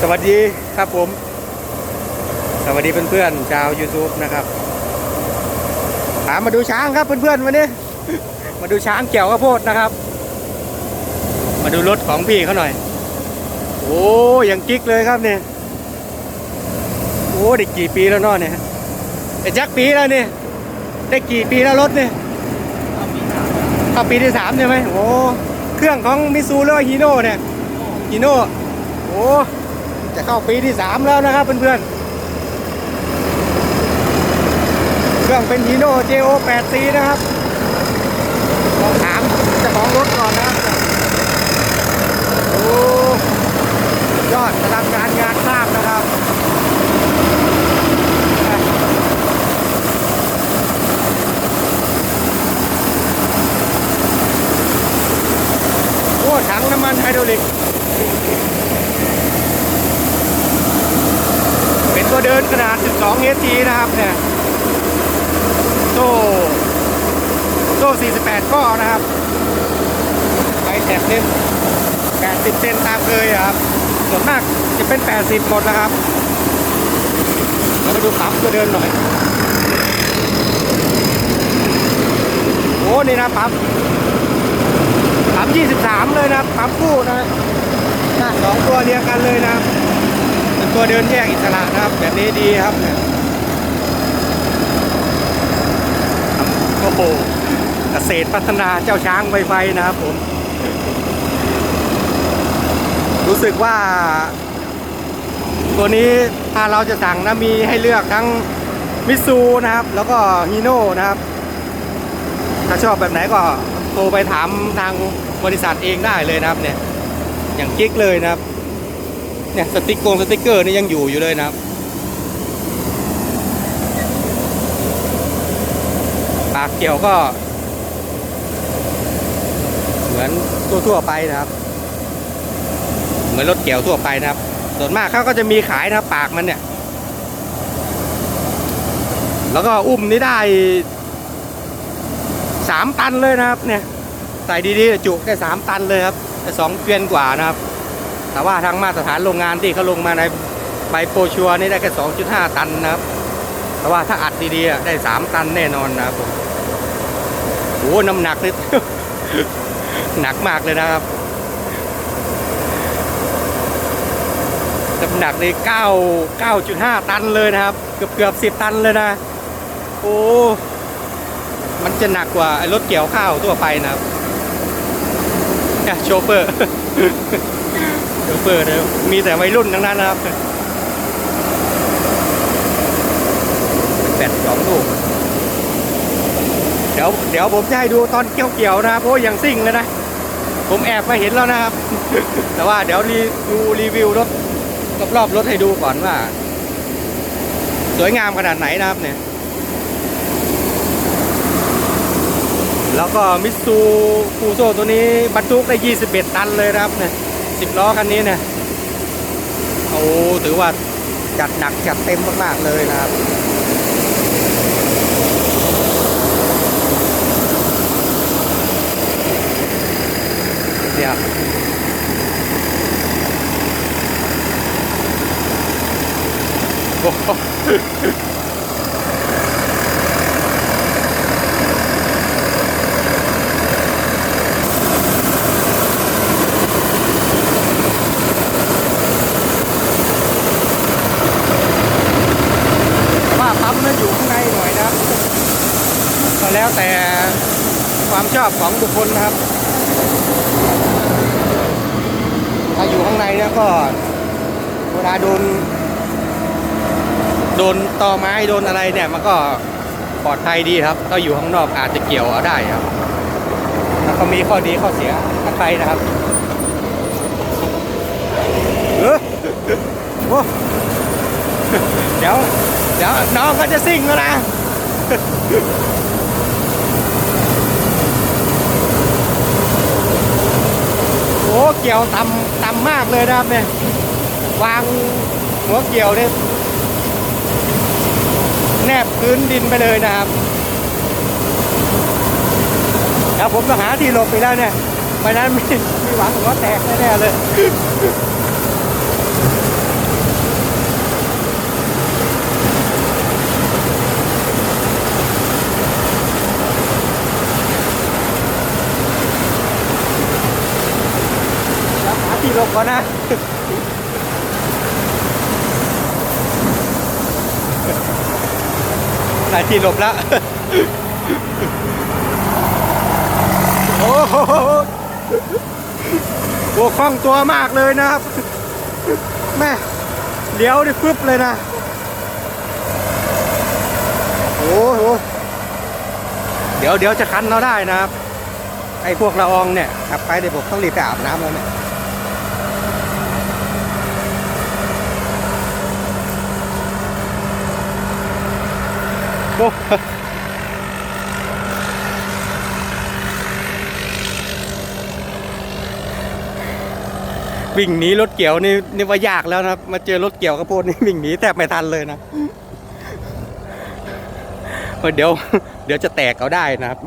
สวัสดีครับผม สวัสดีเพื่อนๆชาว YouTube นะครับถามมาดูช้างครับเพื่อนๆวันนี้ มาดูช้างเกี่ยวข้าวโพดนะครับ มาดูรถของพี่เขาหน่อย โอ้ยังกิ๊กเลยครับเนี่ยโอ้ได้กี่ปีแล้วนาะเนี่ยได้จักปีแล้วเนี่ยได้กี่ปีแล้วรถเนี่ยเข้าปีที่สามใช่ไหมโอ้เครื่องของมิซูหรือว่าฮีโน่เนี่ยฮีโน่โอ้ จะเข้าปีที่สามแล้วนะครับเพื่อนๆ เครื่องเป็นฮีโน่ JO 8 c นะครับลองถามเจ้าของรถก่อนนะครับ โอ้ยอดพลังงานงานสร้างนะครับ โอ้ถังน้ำมันไฮดรอลิก เป็นตัวเดินขนาด 12 SG นะครับเนี่ยโซ่โซ่ 48 ข้อนะครับไปแท็กเล่น80 เซนตามเคยครับ ส่วนมากจะเป็น 80 หมดนะครับเรามาดูปั๊มตัวเดินหน่อย โอ้ นี่นะปั๊มปั๊ม23 เลยนะปั๊มคู่นะสองตัวเรียงกันเลยนะเป็นตัวเดินแยกอิสระนะครับ แบบนี้ดีครับโอ้โห เกษตรพัฒนาเจ้าช้างไวไฟนะครับผม รู้สึกว่า ตัวนี้ถ้าเราจะสั่งนะมีให้เลือกทั้งมิซูนะครับ แล้วก็ฮีโน่นะครับ ถ้าชอบแบบไหนก็โทรไปถามทางบริษัทเองได้เลยนะครับ เนี่ย อย่างกิ๊กเลยนะครับ เนี่ยสติกโกงสติกเกอร์นี่ยังอยู่อยู่เลยนะครับปากเกี่ยวก็ มือนทั่วๆไปนะครับ เหมือนรถเกี่ยวทั่วไปนะครับ ส่วนมากเขาก็จะมีขายนะปากมันเนี่ย แล้วก็อุ้มนี่ได้สามตันเลยนะครับ เนี่ยใส่ดีๆจุแค่สามตันเลยครับแต่สองเกวียนกว่านะครับ แต่ว่าทางมาตรฐานโรงงานที่เขาลงมาในใบโปรชัวนี่ได้แค่สองจุดห้าตันนะครับ แต่ว่าถ้าอัดดีๆได้สามตันแน่นอนนะครับผมโอ้น้ำหนักนี่ หนักมากเลยนะครับน้ำหนักนี่เก้าเก้าจุดห้าตันเลยนะครับ เกือบเกือบสิบตันเลยนะ โอ้ มันจะหนักกว่า รถเกี่ยวข้าวทั่วไปนะครับโชเฟอร์โชเฟอร์เนี่ยมีแต่วัยรุ่นทั้งนั้นนะครับแปดสองลูกเดี๋ยวเดี๋ยวผมจะให้ดูตอนเกี่ยวเกี่ยวๆนะครับโอ้ยังซิ่งเลยนะ ผมแอบมาเห็นแล้วนะครับ แต่ว่าเดี๋ยวรีดูรีวิวรถรอบๆรถให้ดูก่อนว่า สวยงามขนาดไหนนะครับเนี่ย แล้วก็มิตซูฟูโซตัวนี้บรรทุกได้ 21 ตันเลยนะครับเนี่ย10ล้อคันนี้เนี่ย โอ้ถือว่าจัดหนักจัดเต็มมากๆเลยนะครับ เนี่ยว่าปั๊มมันอยู่ข้างในหน่อยนะครับก็แล้วแต่ความชอบของบุคคลนะครับ ถ้างในเนี่ยก็เวลาโดน โดนตอไม้โดนอะไรเนี่ยมันก็ปลอดภัยดีครับ ก็อยู่ข้างนอกอาจจะเกี่ยวเอาได้ครับแล้วก็มีข้อดีข้อเสียกันไปนะครับเออโอ้เดี๋ยว เดี๋ยวน้องก็จะซิ่งแล้วนะ โอ้ เกี่ยวต่ำต่ำมากเลยนะครับเนี่ยวางหัวเกี่ยวเนี่ยแนบพื้นดินไปเลยนะครับแล้วผมจะหาที่หลบไปแล้วเนี่ยไม่นั้นมีมีหวังหัวแตกแน่ๆเลย ก่อนนะได้ที่หลบแล้วโอ้โหโอ้คล่องตัวมากเลยนะครับ แม่เลี้ยวได้ฟึบเลยนะ โอ้โหเดี๋ยวเดี๋ยวจะคันเราได้นะครับ ไอ้พวกละอองเนี่ยขับไปเดี๋ยวผมต้องรีบไปอาบน้ำแล้วเนี่ย โอ้ วิ่งหนีรถเกี่ยวนี่นี่ว่ายากแล้วนะมาเจอรถเกี่ยวกระโพดนี่วิ่งหนีแทบไม่ทันเลยนะเดี๋ยว เดี๋ยวจะแตกเอาได้นะครับ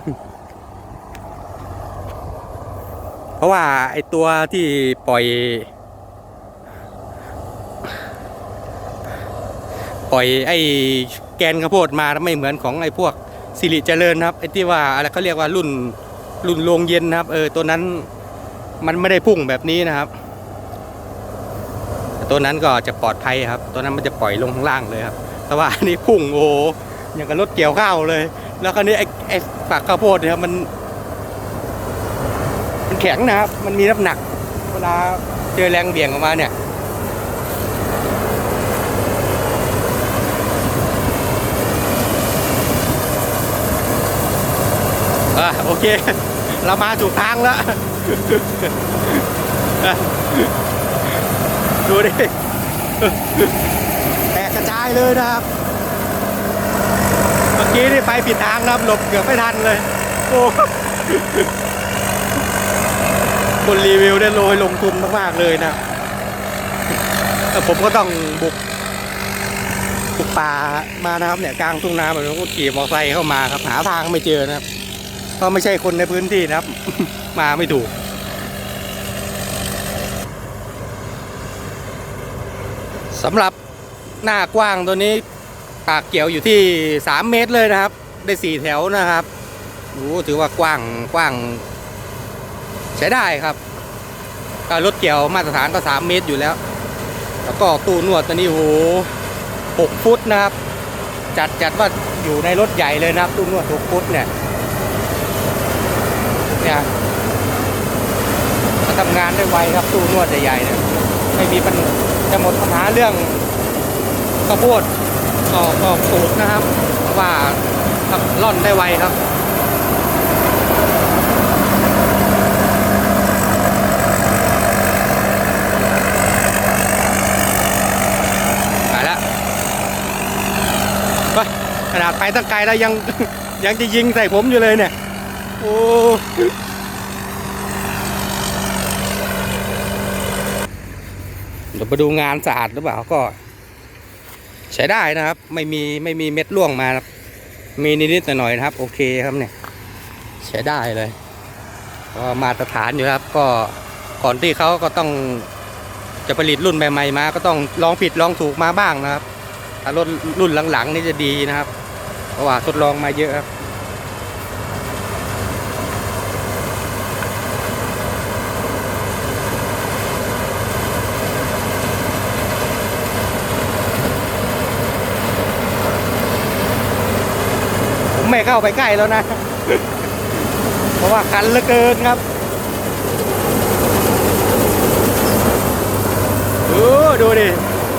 เพราะว่าไอตัวที่ปล่อย ปล่อยไอแกนข้าวโพดมาไม่เหมือนของไอพวกสิริเจริญนะครับไอที่ว่าอะไรเขาเรียกว่ารุ่นรุ่นโรงเย็นนะครับ เออตัวนั้นมันไม่ได้พุ่งแบบนี้นะครับ ตัวนั้นก็จะปลอดภัยครับ ตัวนั้นมันจะปล่อยลงข้างล่างเลยครับ แต่ว่าอันนี้พุ่งโอ้อย่างกับรถเกี่ยวข้าวเลย แล้วคราวนี้ไอ้ไอ้ฝักข้าวโพดเนี่ยมัน มันแข็งนะครับ มันมีน้ำหนัก เวลาเจอแรงเบี่ยงออกมาเนี่ยอะโอเค เรามาถูกทางแล้ว ดูดิแตกกระจายเลยนะครับ เมื่อกี้นี่ไปผิดทางนะครับ หลบเกือบไม่ทันเลย โอ้คนรีวิวได้โรยลงทุนมาก ๆ เลยนะแต่ผมก็ต้องบุกบุกป่ามานะครับเนี่ยกลางทุ่งนาแบบนี้ก็ขี่มอเตอร์ไซค์เข้ามาครับหาทางไม่เจอนะครับก็ไม่ใช่คนในพื้นที่นะครับ มาไม่ถูก สำหรับหน้ากว้างตัวนี้ปากเกี่ยวอยู่ที่ 3 เมตรเลยนะครับ ได้ 4 แถวนะครับโอ้ถือว่ากว้างกว้าง ใช้ได้ครับรถเกี่ยวมาตรฐานก็ 3 เมตรอยู่แล้ว แล้วก็ตู้นวดตัวนี้โอ้โห6ฟุตนะครับ จัดจัดว่าอยู่ในรถใหญ่เลยนะครับตู้นวด6ฟุตเนี่ยเนี่ยมาทำงานได้ไวครับตู้นวดใหญ่ๆเนี่ย ไม่มีปัญจะหมดปัญหาเรื่องข้าวโพดก็ก็ปลูกนะครับเพราะว่าร่อนได้ไวครับไปแล้วไปขนาดไปตั้งไกลแล้วยังยังจะยิงใส่ผมอยู่เลยเนี่ย โอ้ เดี๋ยวมาดูงานสะอาดหรือเปล่าก็ ใช้ได้นะครับ ไม่มีไม่มีเม็ดร่วงมามีนิดๆหน่อยๆนะครับ โอเคครับเนี่ย ใช้ได้เลยก็มาตรฐานอยู่ครับ ก็ก่อนที่เขาก็ต้องจะผลิตรุ่นใหม่ๆมา ก็ต้องลองผิดลองถูกมาบ้างนะครับถ้ารถรุ่นหลังๆนี่จะดีนะครับ เพราะว่าทดลองมาเยอะครับ ไม่เข้าไปใกล้แล้วนะ เพราะว่าคันเหลือเกินครับโอ้ดูดิ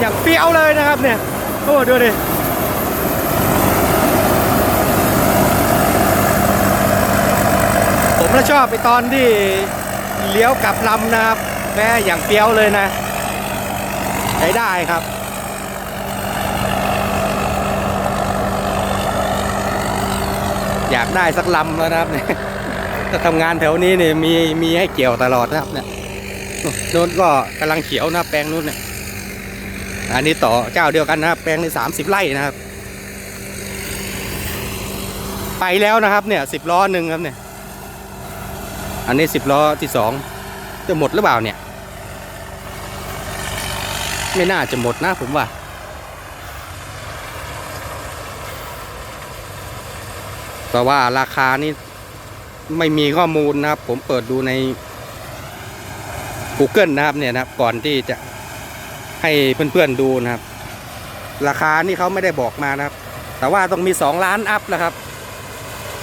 อย่างเปรี้ยวเลยนะครับเนี่ย โอ้ดูดิผมก็ชอบไปตอนที่เลี้ยวกลับลำนะครับแม่อย่างเปรี้ยวเลยนะ ใช้ได้ครับ อยากได้สักลำแล้วนะครับเนี่ยถ้าทำงานแถวนี้เนี่ยมีมีให้เกี่ยวตลอดนะครับเนี่ยโน้นก็กำลังเขียวนะแปลงนู้นเนี่ยอันนี้ต่อเจ้าเดียวกันนะครับแปลงในสามสิบไร่นะครับ ไปแล้วนะครับเนี่ยสิบล้อหนึ่งครับเนี่ย อันนี้สิบล้อที่สองจะหมดหรือเปล่าเนี่ย ไม่น่าจะหมดนะผมว่า แต่ว่าราคานี่ไม่มีข้อมูลนะครับ ผมเปิดดูใน Google นะครับเนี่ยนะครับ ก่อนที่จะให้เพื่อนๆดูนะครับ ราคานี่เขาไม่ได้บอกมานะครับ แต่ว่าต้องมี 2 ล้านอัพนะครับ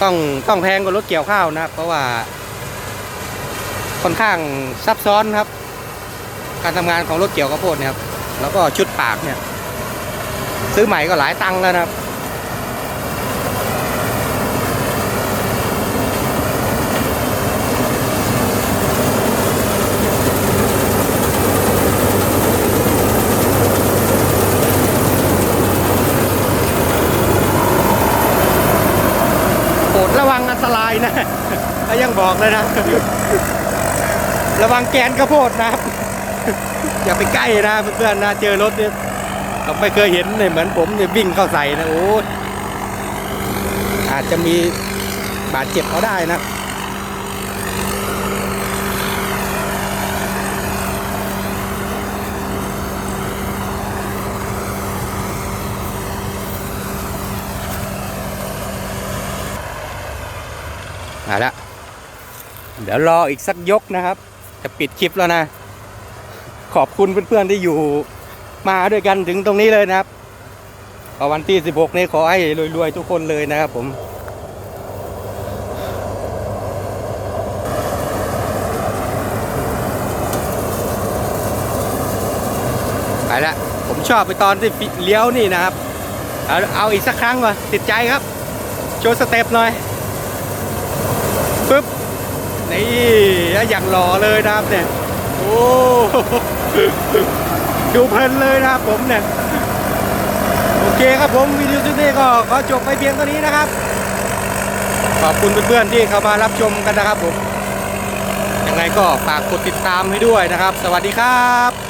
ต้องต้องแพงกว่ารถเกี่ยวข้าวนะครับ เพราะว่า ค่อนข้างซับซ้อนครับ การทำงานของรถเกี่ยวข้าวโพดเนี่ยครับแล้วก็ชุดปากเนี่ย ซื้อใหม่ก็หลายตังค์แล้วนะครับ โปรดระวังอั นตรายนะก็ยังบอกเลยนะ ระวังแกนกระโพดนะครับ อย่าไปใกล้นะเพื่อนๆนะเจอรถเนี่ยเราไม่เคยเห็นเนี่ยเหมือนผมเนี่ยวิ่งเข้าใส่นะโอ้อาจจะมีบาดเจ็บเขาได้นะ เอาละเดี๋ยวรออีกสักยกนะครับ จะปิดคลิปแล้วนะ ขอบคุณเพื่อนๆที่อยู่มาด้วยกันถึงตรงนี้เลยนะครับเอาวันที่ 16 นี้ขอให้รวยๆ ทุกคนเลยนะครับผมไปละผมชอบไปตอนที่เลี้ยวนี่นะครับ เอาเอาอีกสักครั้งก่อนติดใจครับ โชว์สเต็ปหน่อย นี่อย่างหล่อเลยนะครับเนี่ยโอ้ดูเพลินเลยนะครับผมเนี่ยโอเคครับผมวิดีโอชุดนี้ก็ขอจบไปเพียงเท่านี้นะครับ ขอบคุณเพื่อนๆที่เข้ามารับชมกันนะครับผมยังไงก็ฝากกดติดตามให้ด้วยนะครับ สวัสดีครับ